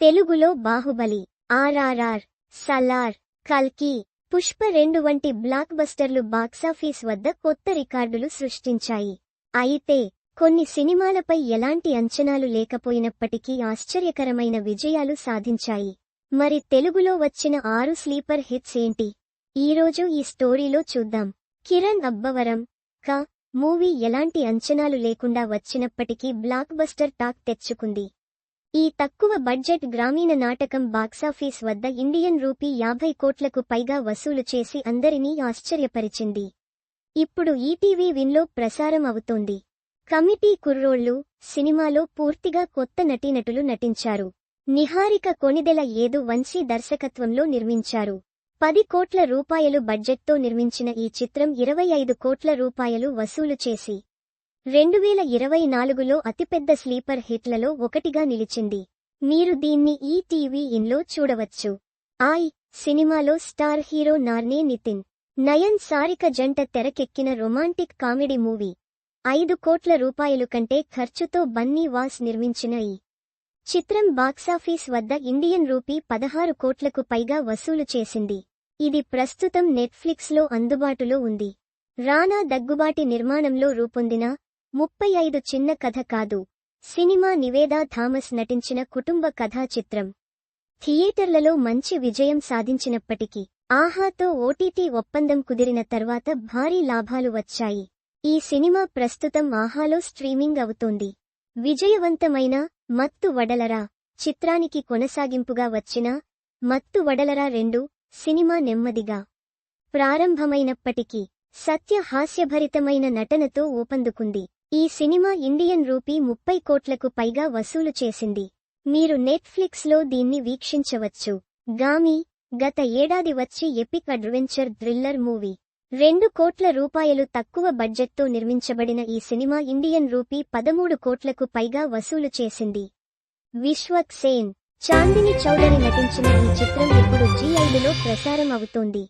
తెలుగులో బాహుబలి ఆర్ఆర్ఆర్ సలార్ కల్కి పుష్ప రెండు వంటి బ్లాక్ బస్టర్లు బాక్సాఫీస్ వద్ద కొత్త రికార్డులు సృష్టించాయి. అయితే కొన్ని సినిమాలపై ఎలాంటి అంచనాలు లేకపోయినప్పటికీ ఆశ్చర్యకరమైన విజయాలు సాధించాయి. మరి తెలుగులో వచ్చిన ఆరు స్లీపర్ హిట్స్ ఏంటి? ఈరోజు ఈ స్టోరీలో చూద్దాం. కిరణ్ అబ్బవరం క మూవీ ఎలాంటి అంచనాలు లేకుండా వచ్చినప్పటికీ బ్లాక్ బస్టర్ టాక్ తెచ్చుకుంది. ఈ తక్కువ బడ్జెట్ గ్రామీణ నాటకం బాక్సాఫీస్ వద్ద ఇండియన్ రూపీ యాభై కోట్లకు పైగా వసూలు చేసి అందరినీ ఆశ్చర్యపరిచింది. ఇప్పుడు ఈటీవీ విన్లో ప్రసారం అవుతోంది. కమిటీ కుర్రోళ్ళు సినిమాలో పూర్తిగా కొత్త నటీనటులు నటించారు. నిహారిక కొనిదెల ఏదు వంశీ దర్శకత్వంలో నిర్మించారు. పది కోట్ల రూపాయలు బడ్జెట్తో నిర్మించిన ఈ చిత్రం ఇరవై ఐదు కోట్ల రూపాయలు వసూలు చేసి రెండు వేల ఇరవై నాలుగులో అతిపెద్ద స్లీపర్ హిట్లలో ఒకటిగా నిలిచింది. మీరు దీన్ని ఈ టీవీ ఇన్లో చూడవచ్చు. ఆయ్ సినిమాలో స్టార్ హీరో నార్నే నితిన్ నయన్ సారిక జంట తెరకెక్కిన రొమాంటిక్ కామెడీ మూవీ. ఐదు కోట్ల రూపాయలు కంటే ఖర్చుతో బన్నీ వాస్ నిర్మించిన ఈ చిత్రం బాక్సాఫీస్ వద్ద ఇండియన్ రూపీ పదహారు కోట్లకు పైగా వసూలు చేసింది. ఇది ప్రస్తుతం నెట్ఫ్లిక్స్లో అందుబాటులో ఉంది. రానా దగ్గుబాటి నిర్మాణంలో రూపొందిన ముప్పై ఐదు చిన్న కథ కాదు. సినిమా నివేదా థామస్ నటించిన కుటుంబ కథా చిత్రం. థియేటర్లలో మంచి విజయం సాధించినప్పటికీ ఆహాతో ఓటీటీ ఒప్పందం కుదిరిన తర్వాత భారీ లాభాలు వచ్చాయి. ఈ సినిమా ప్రస్తుతం ఆహాలో స్ట్రీమింగ్ అవుతోంది. విజయవంతమైన మత్తు వడలరా చిత్రానికి కొనసాగింపుగా వచ్చిన మత్తు వడలరా రెండు సినిమా నెమ్మదిగా ప్రారంభమైనప్పటికీ సత్య హాస్యభరితమైన నటనతో ఊపందుకుంది. ఈ సినిమా ఇండియన్ రూపీ ముప్పై కోట్లకు పైగా వసూలు చేసింది. మీరు నెట్ఫ్లిక్స్లో దీన్ని వీక్షించవచ్చు. గామి గత ఏడాది వచ్చి ఎపిక్ అడ్వెంచర్ థ్రిల్లర్ మూవీ. రెండు కోట్ల రూపాయలు తక్కువ బడ్జెట్తో నిర్మించబడిన ఈ సినిమా ఇండియన్ రూపీ పదమూడు కోట్లకు పైగా వసూలు చేసింది. విశ్వక్ సేన్ చాందిని చౌదరి నటించిన ఈ చిత్రం ఇప్పుడు జీ ఐదులో ప్రసారం అవుతోంది